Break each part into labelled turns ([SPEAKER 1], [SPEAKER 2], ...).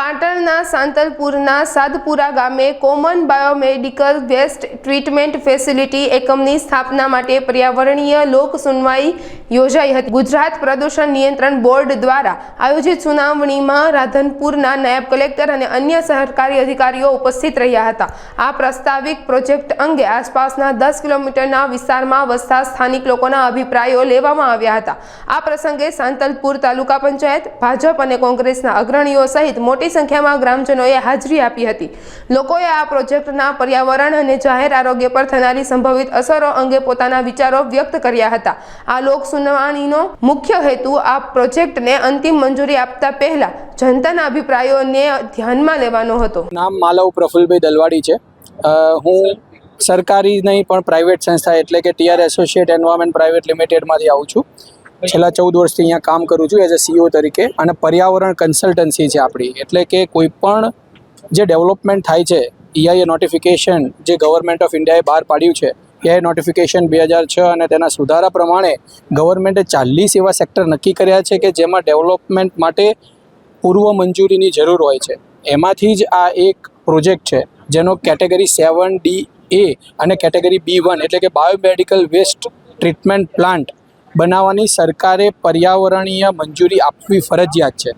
[SPEAKER 1] પાટણના સાંતલપુરના સાદપુરા ગામે common biomedical waste treatment facility એકમની સ્થાપના માટે પર્યાવરણીય લોક સુનવાઈ યોજાઈ હતી. ગુજરાત પ્રદૂષણ નિયંત્રણ બોર્ડ દ્વારા આયોજિત સુનાવણીમાં રાધનપુરના નાયબ કલેક્ટર અને અન્ય સરકારી અધિકારીઓ ઉપસ્થિત રહ્યા હતા. આ પ્રસ્તાવિક પ્રોજેક્ટ અંગે આસપાસના દસ કિલોમીટરના વિસ્તારમાં વસતા સ્થાનિક લોકોના અભિપ્રાયો લેવામાં આવ્યા હતા. આ પ્રસંગે સાંતલપુર તાલુકા પંચાયત, ભાજપ અને કોંગ્રેસના અગ્રણીઓ સહિત મોટી સંખ્યામાં ગ્રામજનોએ હાજરી આપી હતી. લોકોએ આ પ્રોજેક્ટના પર્યાવરણ અને જાહેર આરોગ્ય પર થનારી સંભવિત અસરો અંગે પોતાના વિચારો વ્યક્ત કર્યા હતા. આ લોક સુનાવણીનો મુખ્ય હેતુ આ પ્રોજેક્ટને અંતિમ મંજૂરી આપતા પહેલા જનતાના અભિપ્રાયોને ધ્યાનમાં લેવાનો હતો.
[SPEAKER 2] નામ માલવ પ્રફુલભાઈ દલવાડી છે. હું સરકારી નહીં પણ પ્રાઇવેટ સંસ્થા એટલે કે ટીઆર એસોસિએટ એન્વાયરમેન્ટ પ્રાઇવેટ લિમિટેડમાંથી આવું છું. છેલ્લા ચૌદ વર્ષથી અહીંયા કામ કરું છું એઝ અ સીઓ તરીકે અને પર્યાવરણ કન્સલ્ટન્સી છે આપણી. એટલે કે કોઈ પણ જે ડેવલપમેન્ટ થાય છે ઈઆઈએ નોટિફિકેશન જે ગવર્મેન્ટ ઓફ ઇન્ડિયાએ બહાર પાડ્યું છે ઈઆઈ નોટિફિકેશન બે હજાર છ અને તેના સુધારા પ્રમાણે ગવર્મેન્ટે ચાલીસ એવા સેક્ટર નક્કી કર્યા છે કે જેમાં ડેવલપમેન્ટ માટે પૂર્વ મંજૂરીની જરૂર હોય છે. એમાંથી જ આ એક પ્રોજેક્ટ છે, જેનો કેટેગરી સેવન ડી એ અને કેટેગરી બી વન એટલે કે બાયોમેડિકલ વેસ્ટ ટ્રીટમેન્ટ પ્લાન્ટ બનાવવાની સરકારે પર્યાવરણીય મંજૂરી આપવી ફરજિયાત છે.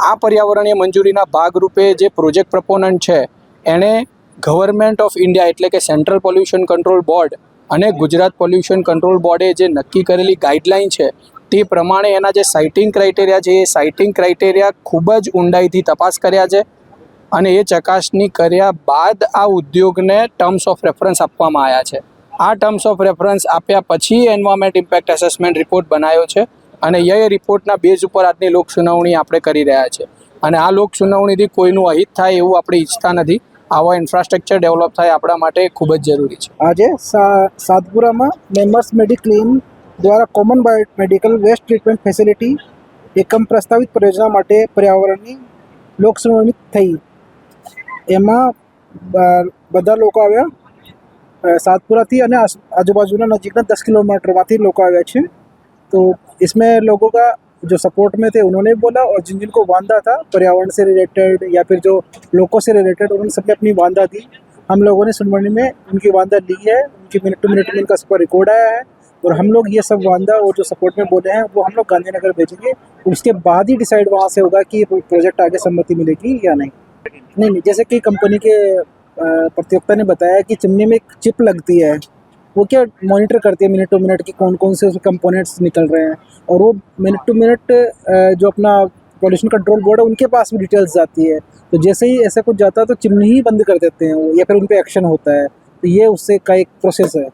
[SPEAKER 2] આ પર્યાવરણીય મંજૂરીના ભાગરૂપે જે પ્રોજેક્ટ પ્રપોનન્ટ છે, એણે ગવર્મેન્ટ ઓફ ઇન્ડિયા એટલે કે સેન્ટ્રલ પોલ્યુશન કંટ્રોલ બોર્ડ અને ગુજરાત પોલ્યુશન કંટ્રોલ બોર્ડે જે નક્કી કરેલી ગાઈડલાઇન છે, તે પ્રમાણે એના જે સાઇટિંગ ક્રાઇટેરિયા છે, એ સાઇટિંગ ક્રાઇટેરિયા ખૂબ જ ઊંડાઈથી તપાસ કર્યા છે અને એ ચકાસણી કર્યા બાદ આ ઉદ્યોગને ટર્મ્સ ઓફ રેફરન્સ આપવામાં આવ્યા છે. આ ટર્મ્સ ઓફ રેફરન્સ આપ્યા પછી એન્વાયરમેન્ટ ઇમ્પેક્ટ એસેસમેન્ટ રિપોર્ટ બનાવ્યો છે અને એ રિપોર્ટના બેઝ ઉપર આજની લોક સુનાવણી આપણે કરી રહ્યા છે. અને આ લોક સુનાવણીથી કોઈનું અહિત થાય એવું આપણે ઈચ્છતા નથી. આવા ઇન્ફ્રાસ્ટ્રક્ચર ડેવલપ થાય આપણા માટે ખૂબ જ જરૂરી છે.
[SPEAKER 3] આજે સાતપુરામાં મેમ્બર્સ મેડિક્લેમ દ્વારા common bio medical waste treatment facility એકમ પ્રસ્તાવિત પરિયોજના માટે પર્યાવરણની લોકસુનાવણી થઈ. એમાં બધા લોકો આવ્યા. सातपुरा સાતપુરાથી आजूबाजू नजीक નજીકના दस किलोमीटर लोग आया गए थे तो इसमें लोगों का जो सपोर्ट में थे उन्होंने भी बोला और जिन जिनको वादा था पर्यावरण से रिलेटेड या फिर जो लोगों से रिलेटेड उन्होंने सबने अपनी वादा दी हम लोगों ने सुनवाणी में उनकी वादा ली है उनकी मिनट टू मिनट में इनका सबका रिकॉर्ड आया है और हम लोग ये सब वादा और जो सपोर्ट में बोले हैं वो हम लोग गांधीनगर भेजेंगे उसके बाद ही डिसाइड वहाँ से होगा कि प्रोजेक्ट आगे सम्मति मिलेगी या नहीं नहीं नहीं जैसे कि कंपनी के प्रतियोगिता ने बताया कि चिमनी में एक चिप लगती है। वो क्या मॉनिटर करती है मिनट टू मिनट की कौन कौन से उसके कंपोनेंट्स निकल रहे हैं? और वो मिनट टू मिनट जो अपना पॉल्यूशन कंट्रोल बोर्ड है, उनके पास भी डिटेल्स जाती है। तो जैसे ही ऐसा कुछ जाता है तो चिमनी ही बंद कर देते हैं वो, या फिर उन पर एक्शन होता है। तो ये उससे का एक प्रोसेस है।